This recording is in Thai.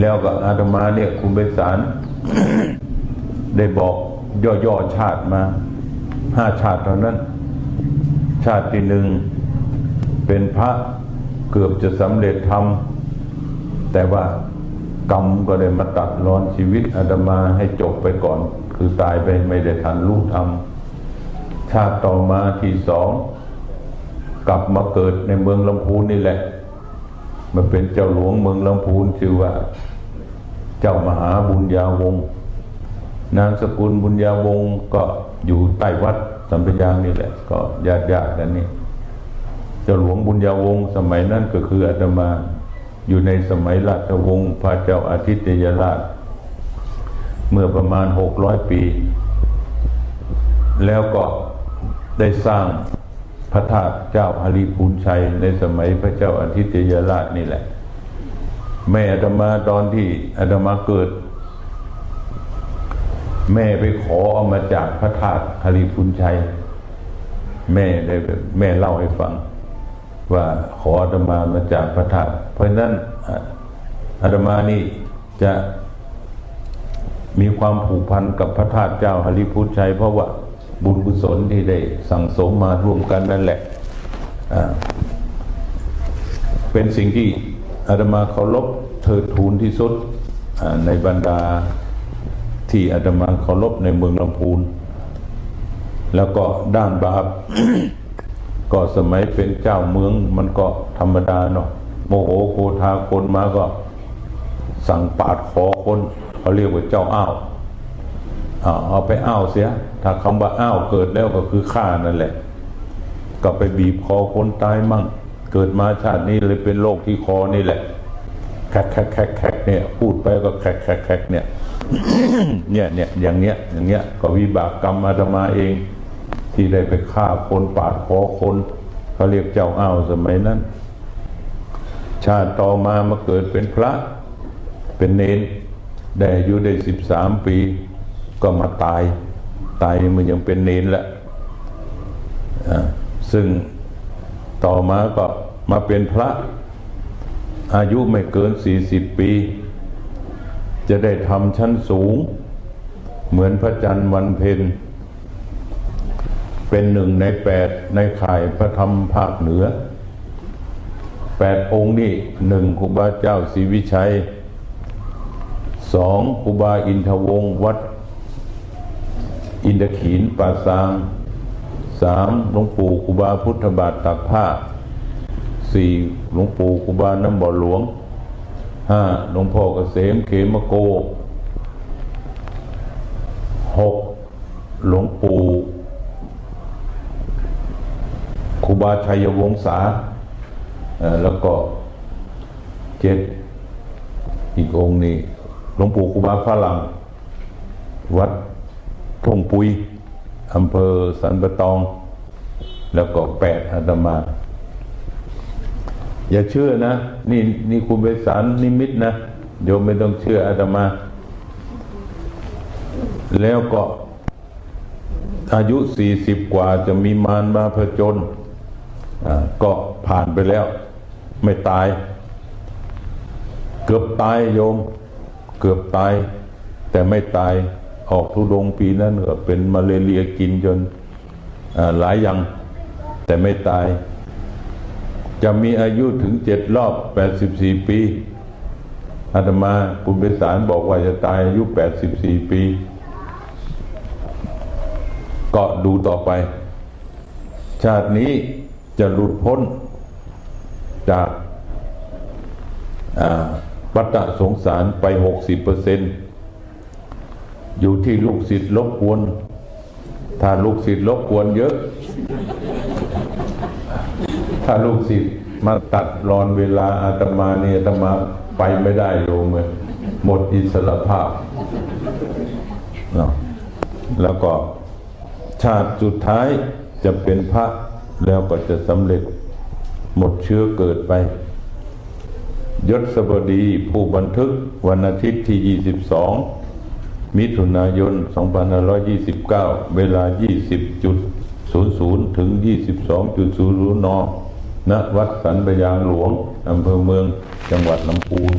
แล้วก็อาตมาเนี่ยคุณไปสารได้บอกย่อๆชาติมาห้าชาติเท่านั้น ชาติที่หนึ่งเป็นพระเกือบจะสำเร็จธรรมแต่ว่ากรรมก็ได้มาตัดรอนชีวิตอาตมาให้จบไปก่อน คือตายไปไม่ได้ทันรู้ธรรมชาติต่อมาที่สองกลับมาเกิดในเมืองลำพูนนี่แหละ มาเป็นเจ้าหลวงเมืองลำพูนชื่อว่า เจ้ามหาบุญญาวงศ์นามสกุลบุญญาวงศ์ก็อยู่ใต้วัดสัมปยางนี่แหละ ก็ญาติญาติกันนี่เจ้าหลวงบุญญาวงศ์สมัยนั้นก็คืออาตมาอยู่ในสมัยราชวงศ์พระเจ้าอาทิตยราช เมื่อประมาณหกร้อยปี แล้วก็ได้สร้าง พระธาตุเจ้าหริพูนชัยในสมัยพระเจ้าอาทิตยราชนี่แหละ แม่อาตมาตอนที่อาตมาเกิด แม่ไปขอเอามาจากพระธาตุหริพูนชัย แม่ได้แม่เล่าให้ฟัง ว่าขออาตมามาจากพระธาตุเพราะนั้นออาตมานี่จะมีความผูกพันกับพระธาตุเจ้าหริพูนชัยเพราะว่า บุญกุศลที่ได้สั่งสมมาร่วมกันนั่นแหละ เป็นสิ่งที่อาตมาเคารพเทิดทูนที่สุดในบรรดาที่อาตมาเคารพในเมืองลำพูน แล้วก็ด้านบาป ก็สมัยเป็นเจ้าเมืองมันก็ธรรมดาเนาะโมโหโกธาคนมาก็สั่งปาดคอคนเขาเรียกว่าเจ้าอ้าว เอาไปอ้าวเสีย ถ้าคำว่าอ้าวเกิดแล้วก็คือฆ่านั่นแหละ ก็ไปบีบคอคนตายมั่ง เกิดมาชาตินี้เลยเป็นโรคที่คอนี่แหละแคกแคกแคกแคกเนี่ยพูดไปก็แคกแคกแคกเนี่ยเนี่ยเนี่ยอย่างเนี้ยอย่างเนี้ยก็วิบากกรรมอาตมาเอง ที่ได้ไปฆ่าคนปาดคอคนเขาเรียกเจ้าอ้าวสมัยนั้น ชาติต่อมามาเกิดเป็นพระ เป็นเนนได้อายุได้สิบสามปี ก็มาตาย ตายมันยังเป็นเนนแหล้วอ่าซึ่งต่อมาก็มาเป็นพระ อายุไม่เกินสี่สิบปี จะได้ทำชั้นสูง เหมือนพระจันทร์วันเพ็ญเป็นหนึ่งในแปดในข่ายพระธรรมภาคเหนือแปดองค์นี่หนึ่งครูบาเจ้าศรีวิชัยสองครูบาอินทวงศ์วัด อินทขีนป่าซางสามหลวงปู่ครูบาพุทธบาทตักผ้าสี่หลวงปู่ครูบาน้ำบ่อหลวงห้าหลวงพ่อเกษมเขมโกหกหลวงปู่ครูบาชัยวงศาเอ่อแล้วก็เจ็ดอีกองค์นี้หลวงปู่ครูบาฝรั่งวัด งปุยอำเภอสันปะตอง แล้วก็แปดอาตมา อย่าเชื่อนะ นี่นี่คุณไปสารนิมิตนะโยมไม่ต้องเชื่ออาตมา แล้วก็อายุสี่สิบกว่าจะมีมารมาผจญก็ผ่านไปแล้ว ไม่ตาย เกือบตายโยม เกือบตาย แต่ไม่ตาย ออกทุดงปีนั้นก็เป็นมาเลเรียกินจนหลายย่างแต่ไม่ตาย จะมีอายุถึงเจ็ดรอบแปดสิบสี่ปีอาตมาคุณเบสารบอกว่าจะตายอายุแปดสิบสี่ปี ก็ดูต่อไป ชาตินี้จะหลุดพ้นจากอ่าวัฏสงสารไปหกสิบเปอร์เซ็นต์ อยู่ที่ลูกศิษย์ลบกวน ถ้าลูกศิษย์ลบกวนเยอะ ถ้าลูกศิษย์มาตัดรอนเวลาอาตมาเนี่ยอาตมาไปไม่ได้โยมเลยหมดอิสรภาพเนาะแล้วก็ชาติสุดท้ายจะเป็นพระแล้วก็จะสำเร็จหมดเชื้อเกิดไป ยศสบดีผู้บันทึกวันอาทิตย์ที่ 22 มิถุนายน 2529 เวลา 20.00 ถึง 22.00 น ณ วัดสันปยางหลวง อำเภอเมือง จังหวัดลำพูน